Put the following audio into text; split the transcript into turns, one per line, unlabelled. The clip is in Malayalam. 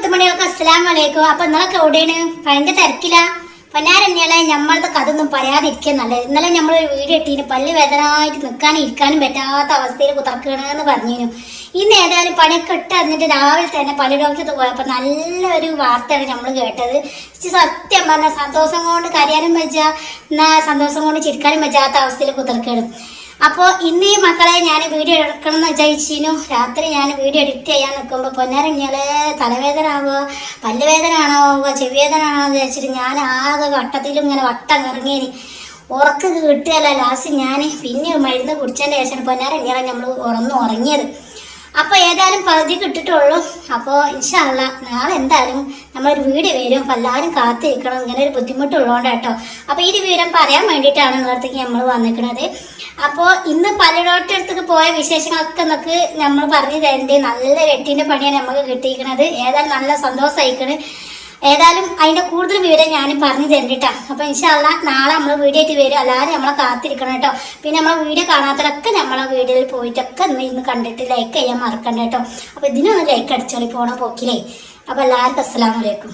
മുത്തുമണികൾക്ക് അസ്സലാം വലൈക്കും അപ്പൊ നിങ്ങളൊക്കെ എവിടെയാണ് ഭയങ്കര തിരക്കില. പൊന്നാരണ്യാളെ നമ്മളത് കഥൊന്നും പറയാതിരിക്കുക നല്ലത്. ഇന്നലെ നമ്മൾ ഒരു വീഡിയോ ഇട്ടീന്. പല്ല് വേദനായിട്ട് നിൽക്കാനും ഇരിക്കാനും പറ്റാത്ത അവസ്ഥയിൽ കുത്തർക്കണമെന്ന് പറഞ്ഞിരുന്നു ഇന്ന് ഏതായാലും പണിയൊക്കെ ഇട്ട് എന്നിട്ട് രാവിലെ തന്നെ പല ഡോക്ടർ പോയപ്പോൾ നല്ലൊരു വാർത്തയാണ് നമ്മൾ കേട്ടത്. സത്യം പറഞ്ഞ സന്തോഷം കൊണ്ട് കരയാനും വെച്ചാൽ എന്നാ സന്തോഷം കൊണ്ട് ചിരിക്കാനും പറ്റാത്ത അവസ്ഥയിൽ കുത്തർക്കണം അപ്പോൾ ഇന്ന് ഈ മക്കളെ ഞാൻ വീഡിയോ എടുക്കണം എന്ന് വിചാരിച്ചിരുന്നു. രാത്രി ഞാൻ വീഡിയോ എഡിറ്റ് ചെയ്യാൻ നിൽക്കുമ്പോൾ പൊന്നാരഞ്ഞാൽ തലവേദന ആവുക പല്ലുവേദന ആണോ ആവുക ചെവിവേദന ആണോ എന്ന് വിചാരിച്ചിട്ട് ഞാൻ ആകെ വട്ടത്തിലും ഇങ്ങനെ വട്ടം ഇറങ്ങിയിന് ഉറക്ക് കിട്ടുകയല്ല ലാസ്റ്റ് ഞാൻ പിന്നെ മരുന്ന് കുടിച്ചതിന്റെ ശേഷം പൊന്നാരഞ്ഞാലെ നമ്മൾ ഉറന്നു ഉറങ്ങിയത്. അപ്പോൾ ഏതായാലും പകുതി കിട്ടിട്ടുള്ളൂ അപ്പോൾ ഇൻഷാല്ല നാളെ എന്തായാലും നമ്മളൊരു വീഡിയോ വരും. അപ്പോൾ എല്ലാവരും കാത്തിരിക്കണം. ഇങ്ങനെ ഒരു ബുദ്ധിമുട്ടുള്ളതുകൊണ്ട് കേട്ടോ. അപ്പോൾ ഈ വിവരം പറയാൻ വേണ്ടിയിട്ടാണ് നിങ്ങളടുത്തേക്ക് നമ്മൾ വന്നിരിക്കുന്നത്. അപ്പോൾ ഇന്ന് പലയിടത്തെ അടുത്തേക്ക് പോയ വിശേഷങ്ങളൊക്കെ നമുക്ക് നമ്മൾ പറഞ്ഞു തരേണ്ടത് നല്ല രട്ടിന്റെ പണിയാണ് നമുക്ക് കിട്ടിയിരിക്കുന്നത്. ഏതായാലും നല്ല സന്തോഷമായിക്കണ് ഏതായാലും അതിന്റെ കൂടുതൽ വിവരം ഞാൻ പറഞ്ഞു തരണ്ടിട്ടാ. അപ്പൊ ഇൻഷാല്ല നാളെ നമ്മൾ വീഡിയോ ആയിട്ട് വരും. എല്ലാവരും നമ്മളെ കാത്തിരിക്കണം കേട്ടോ. പിന്നെ നമ്മളെ വീഡിയോ കാണാത്തവരൊക്കെ നമ്മളെ വീഡിയോയിൽ പോയിട്ടൊക്കെ ഇന്ന് കണ്ടിട്ട് ലൈക്ക് ചെയ്യാൻ മറക്കണ്ട കേട്ടോ. അപ്പോൾ ഇതിനൊന്ന് ലൈക്ക് അടിച്ചോളി പോണ പോക്കിലേ. അപ്പൊ എല്ലാവർക്കും അസ്സലാമലൈക്കും